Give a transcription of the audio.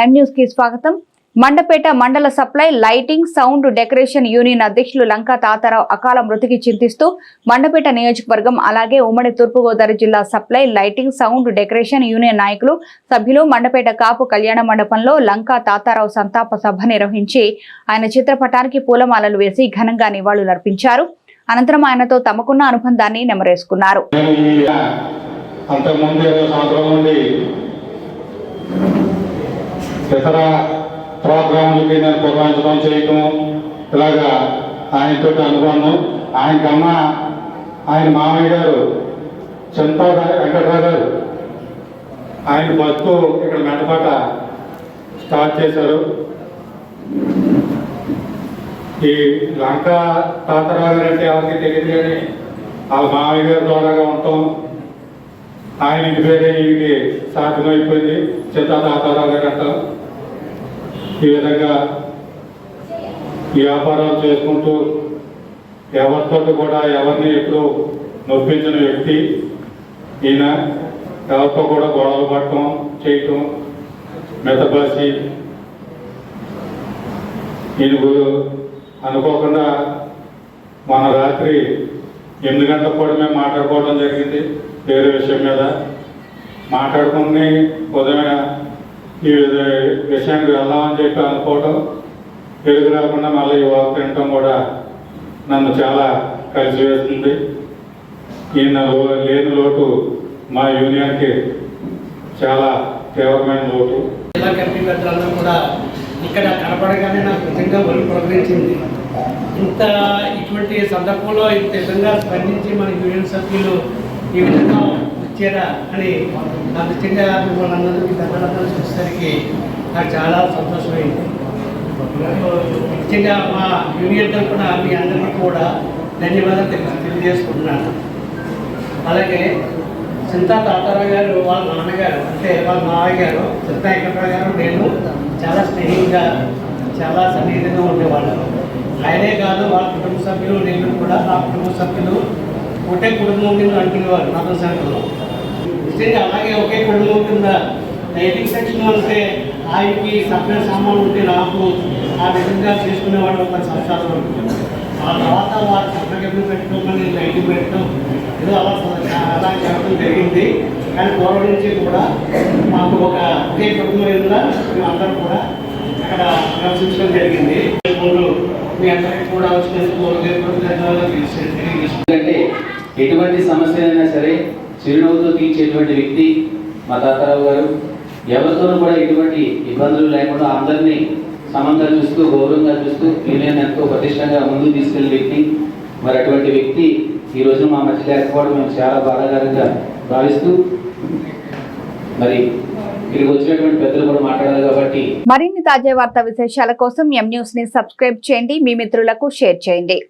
ఎం న్యూస్కి స్వాగతం. Mandapeta mandal supply lighting sound decoration union అధ్యక్షులు లంకా తాతారావు అకాల మృతికి చింతిస్తూ మండపేట నియోజకవర్గం అలాగే ఉమ్మడి తూర్పుగోదావరి జిల్లా supply lighting sound decoration union నాయకులు సభ్యులు మండపేట కాపు కళ్యాణ మండపంలో లంకా తాతారావు సంతాప సభ నిర్వహించి ఆయన చిత్రపటానికి పూలమాలలు వేసి ఘనంగా నివాళులర్పించారు అనంతరం ఆయనతో తమకున్న అనుబంధాన్ని నెమరేసుకున్నారు. ఇతర ప్రోగ్రాంలకి నేను పురమాయించడం చేయటం ఇలాగా ఆయనతో అనుబంధం ఆయన కన్నా ఆయన మామయ్య గారు చింతా వెంకట్రావు గారు ఆయన బతుకు ఇక్కడ మెటపాట స్టార్ట్ చేశారు. ఈ లంక తాతరావు గారు అంటే ఎవరికి తెలియదు కానీ వాళ్ళ మామయ్య గారి ద్వారాగా ఉంటాం. ఆయన ఇంటి పేరే ఈయనకి సాధ్యమైపోయింది. చింతా తాతారావు గారు అంటారు. ఈ విధంగా వ్యాపారాలు చేసుకుంటూ ఎవరితో కూడా ఎవరిని ఎప్పుడు నొప్పించిన వ్యక్తి ఈయన ఎవరితో కూడా గొడవలు పడటం చేయటం మెతబాసి ఈయన అనుకోకుండా మన రాత్రి ఎనిమిది గంటలకు కూడా మేము మాట్లాడుకోవడం జరిగింది వేరే విషయం మీద. మాట్లాడుకుని ఉదయం ఈ విషయానికి వెళ్దామని చెప్పి అనుకోవటం వెలుగు రాకుండా మళ్ళీ ఈ వాక్ తినటం కూడా నన్ను చాలా కలిసి వేస్తుంది ఈయన లేని లోటు మా యూనియన్కి చాలా తీవ్రమైన లోటు. జిల్లా కమిటీ పెద్దలందరూ కూడా ఇక్కడ కనపడగానే నాకు నిజంగా ఒళ్ళు ప్రకటించింది ఇంత ఇటువంటి సందర్భంలో ఇంత విధంగా స్పందించి మన యూనియన్ సభ్యులు ఈ విధంగా వచ్చారా అని నాకు నిజంగా వాళ్ళందరికీ పెద్దలందరూ చూసేసరికి నాకు చాలా సంతోషమైంది. ముఖ్యంగా మా యూనియన్ తరఫున మీ అందరికీ కూడా ధన్యవాదాలు తెలియజేసుకుంటున్నాను. అలాగే చింతా తాతారావు గారు వాళ్ళ నాన్నగారు అంటే వాళ్ళ మావయ్య గారు చింతా వెంకటరావు గారు నేను చాలా స్నేహితుగా చాలా సన్నిహితంగా ఉండేవాళ్ళు. ఆయనే కాదు వాళ్ళ కుటుంబ సభ్యులు నేను కూడా నా కుటుంబ సభ్యులు ఒకటే కుటుంబం కింద అంటున్నవారు మతం సంఘంలో నిజంగా అలాగే ఒకే కళ్ళు ఉంటుందా డైటింగ్ సెక్షన్ అంటే ఆయనకి సపరేట్ సామాన్లు ఉంటే నాకు ఆ విధంగా చేసుకునేవాడు ఒక సంవత్సరాల వరకు. ఆ తర్వాత వారు సపరేట్ పెట్టుకోమని లైటింగ్ పెట్టడం ఏదో అలా అలా జరగడం జరిగింది. కానీ పూర్వం నుంచి కూడా మాకు ఒక ఒకే కుటుంబం కింద మేము అందరం కూడా అక్కడ నివసించడం జరిగింది. ముందు మీ అందరికీ కూడా వచ్చినందుకు ధన్యవాదాలు తెలియజేస్తున్నాను. ఎటువంటి సమస్య అయినా సరే చిరునవ్వుతో తీర్చేటువంటి వ్యక్తి మా తాతారావు గారు. ఎవరితోనూ కూడా ఎటువంటి ఇబ్బందులు లేకుండా అందరినీ సమంగా చూస్తూ గౌరవంగా చూస్తూ యూనియన్ ఎంతో పటిష్టంగా ముందుకు తీసుకెళ్ళే వ్యక్తి. మరి అటువంటి వ్యక్తి ఈ రోజు మా మధ్య లేకపోవడం మేము చాలా బాధాకరంగా భావిస్తూ మరి వచ్చినటువంటి కూడా కాబట్టి మరిన్ని తాజా వార్తా విశేషాల కోసం ఎం న్యూస్ని సబ్స్క్రైబ్ చేయండి. మీ మిత్రులకు షేర్ చేయండి.